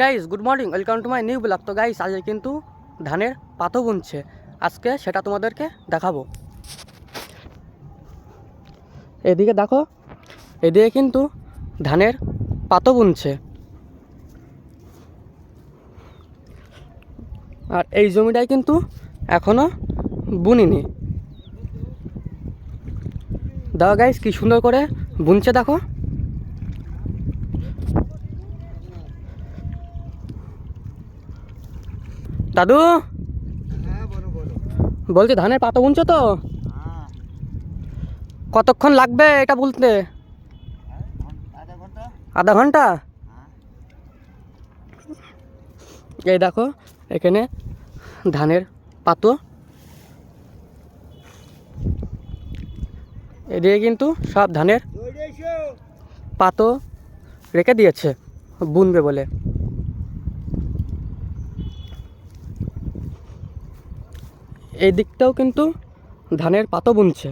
Guys good morning welcome to my new blog তো guys আজকে কিন্তু ধানের পাতো বুনছে। আজকে সেটা তোমাদেরকে দেখাবো। এদিকে দেখো, এদিকে কিন্তু ধানের পাতো বুনছে। আর এই জমিটাই কিন্তু এখনও বুনিনি। দেখো গাইস কি সুন্দর করে বুনছে দেখো। দাদু? হ্যাঁ বলো বলো। বলছি ধানের পাতা বুনছো তো? হ্যাঁ। কতক্ষণ লাগবে এটা বলতে আধা ঘণ্টা? হ্যাঁ। এই দেখো এখানে ধানের পাতো। এদিকে কিন্তু সব ধানের পাতো রেখে দিয়েছে বুনবে বলে। এই দিকটাও কিন্তু ধানের পাতো বুনছে।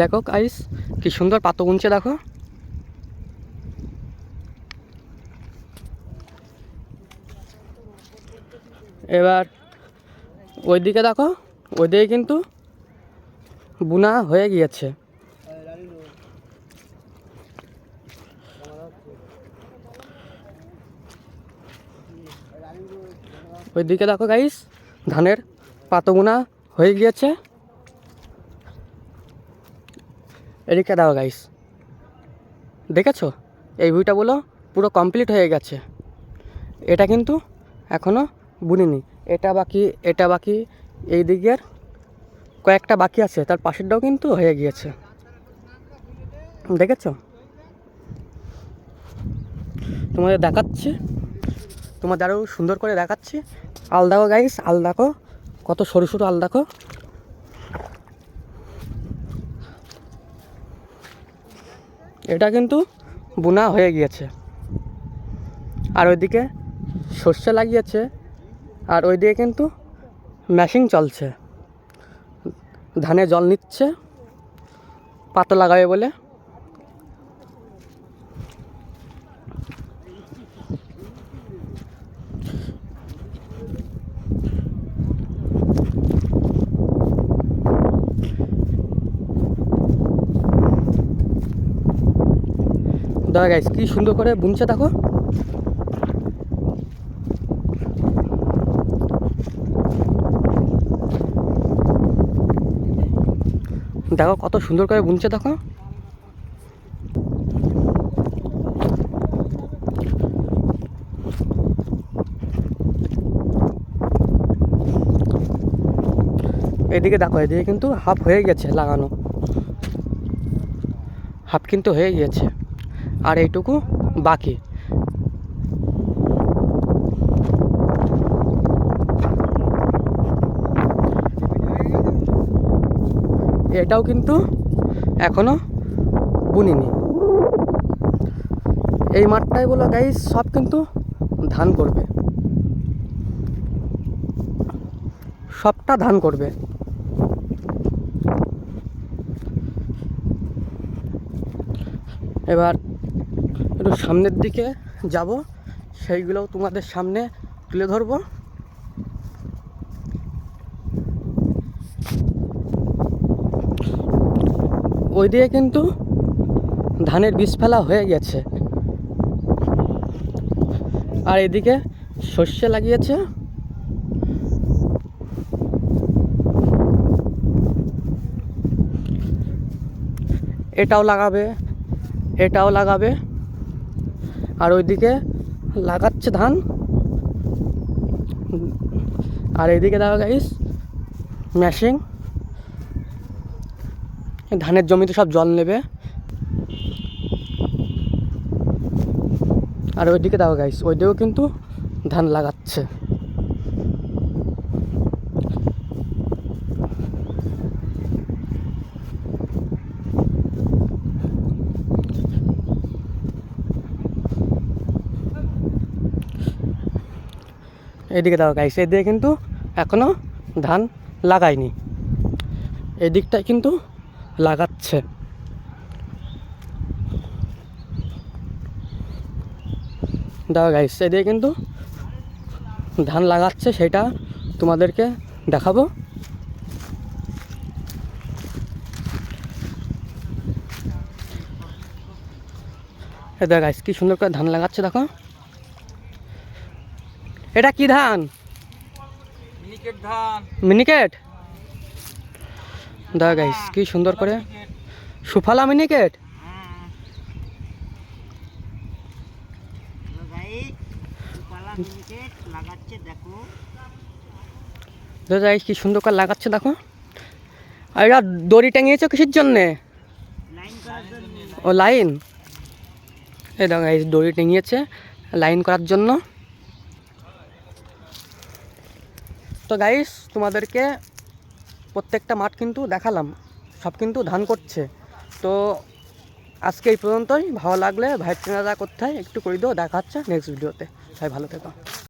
দেখো আইস কি সুন্দর পাতো বুনছে, দেখো। এবার ওইদিকে দেখো, ওইদিকে কিন্তু বুনা হয়ে গিয়েছে। ওইদিকে দেখো গাইস ধানের পাতো বুনা হয়ে গিয়েছে। এদিকে দেখো গাইস দেখেছ? এই ভিউটা বলো, পুরো কমপ্লিট হয়ে গেছে। এটা কিন্তু এখনও বুনিনি। এটা বাকি এটা বাকি, এই দিকের কয়েকটা বাকি আছে, তার পাশেরটাও কিন্তু হয়ে গিয়েছে। দেখেছ? তোমাদের দেখাচ্ছি। তোমাদের আরও সুন্দর করে দেখাচ্ছি। আল দেখো গাইস আল দেখো। কত সরু সরু আল দেখো। এটা কিন্তু বোনা হয়ে গিয়েছে। আর ওইদিকে সর্ষে লাগিয়েছে। আর ওইদিকে কিন্তু মেশিন চলছে। ধানে জল নিচ্ছে পাতা লাগাবে বলে। দাদা গাইস কি সুন্দর করে বুনছে দেখো। দেখো কত সুন্দর করে বুনছে দেখো। এদিকে দেখো, এদিকে কিন্তু হাফ হয়ে গেছে লাগানো। হাফ কিন্তু হয়ে গিয়েছে আর এইটুকু বাকি। এটাও কিন্তু এখনও বুনিনি। এই মাঠটাই বলো গাইস সব কিন্তু ধান করবে। সবটা ধান করবে। এবার একটু সামনের দিকে যাব, সেইগুলোও তোমাদের সামনে তুলে ধরবো। ওই দিকে কিন্তু ধানের বীজ ফেলা হয়ে গেছে। আর এদিকে সর্ষে লাগিয়েছে। এটাও লাগাবে এটাও লাগাবে। আর ওইদিকে লাগাচ্ছে ধান। আর এইদিকে দেখো গাইস মেশিন ধানের জমিতে সব জল নেবে। আর ওইদিকে দেখো গাইস ওইদিকেও কিন্তু ধান লাগাচ্ছে। এদিকে দাও গাইস এদিকে কিন্তু এখনও ধান লাগায়নি। এদিকটায় কিন্তু লাগাচ্ছে। দাও গাইস এদিকে কিন্তু ধান লাগাচ্ছে সেটা তোমাদেরকে দেখাবো। দেখ গাইস কি সুন্দর করে ধান লাগাচ্ছে দেখো। এটা কি ধান? মিনিকেট ধান। মিনিকেট? দেখ গাইস কি সুন্দর করে। সুফলা মিনিকেট গাইস কি সুন্দর করে লাগাচ্ছে দেখো। আর এরা দড়ি টাঙিয়েছো কিসের জন্য? ও লাইন এই দেখো গাইস দড়ি টেঙিয়েছে লাইন করার জন্য। তো গাইস তোমাদেরকে প্রত্যেকটা মাঠ কিন্তু দেখালাম, সব কিন্তু ধান করছে। তো আজকে এই পর্যন্তই, ভালো লাগলে ভাইয়ের করতে হয়, একটু করে দিও, দেখা হচ্ছে নেক্সট ভিডিওতে সবাই ভালো থেকো।